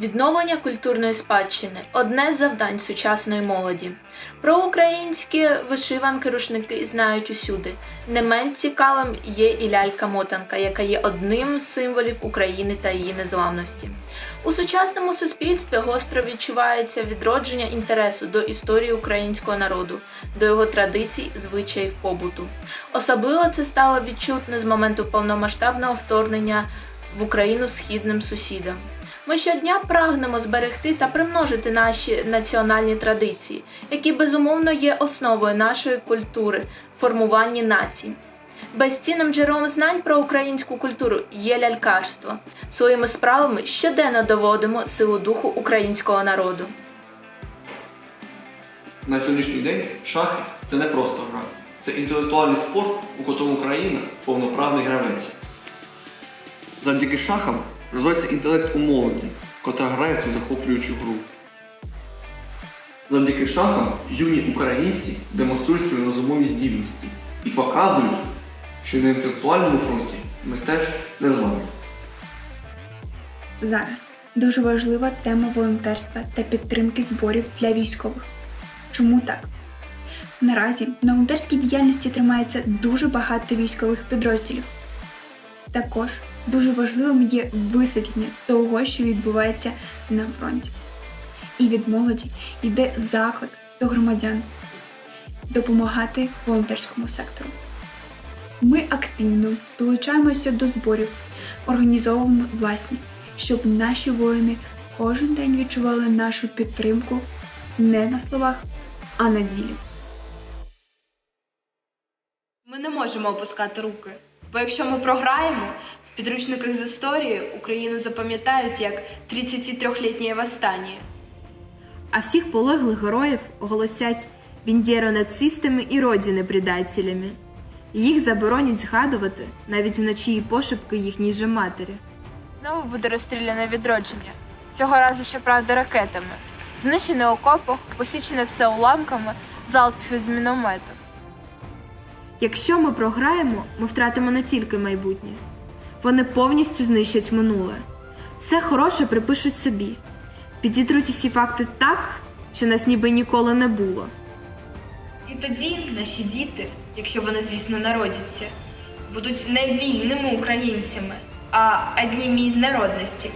Відновлення культурної спадщини одне з завдань сучасної молоді. Про українські вишиванки рушники знають усюди. Не менш цікавим є і лялька-мотанка, яка є одним з символів України та її незламності. У сучасному суспільстві гостро відчувається відродження інтересу до історії українського народу, до його традицій, звичаїв побуту. Особливо це стало відчутно з моменту повномасштабного вторгнення в Україну східним сусідам. Ми щодня прагнемо зберегти та примножити наші національні традиції, які безумовно є основою нашої культури в формуванні націй. Безцінним джерелом знань про українську культуру є лялькарство. Своїми справами щоденно доводимо силу духу українського народу. На сьогоднішній день шахи це не просто гра. Це інтелектуальний спорт, у котрому Україна повноправний гравець. Завдяки шахам розвивається інтелект у молоді, котра грає в цю захоплюючу гру. Завдяки шахам юні українці демонструють свої розумові здібності і показують, що на інтелектуальному фронті ми теж не зламні. Зараз дуже важлива тема волонтерства та підтримки зборів для військових. Чому так? Наразі на волонтерській діяльності тримається дуже багато військових підрозділів. Також дуже важливим є висвітлення того, що відбувається на фронті. І від молоді йде заклик до громадян допомагати волонтерському сектору. Ми активно долучаємося до зборів, організовуємо власні, щоб наші воїни кожен день відчували нашу підтримку не на словах, а на ділі. Ми не можемо опускати руки, бо якщо ми програємо, в підручниках з історії Україну запам'ятають як 33-літнє восстання. А всіх полеглих героїв оголосять Біндєро нацистами і родини предателями. Їх заборонять згадувати навіть вночі і пошепки їхній же матері. Знову буде розстріляне відродження. Цього разу, щоправда, ракетами. Знищене окопах, посічене все уламками, залпів із міномету. Якщо ми програємо, ми втратимо не тільки майбутнє. Вони повністю знищать минуле. Все хороше припишуть собі. Підітруть усі факти так, що нас ніби ніколи не було. І тоді наші діти, якщо вони, звісно, народяться, будуть не вільними українцями, а одніми із народностей.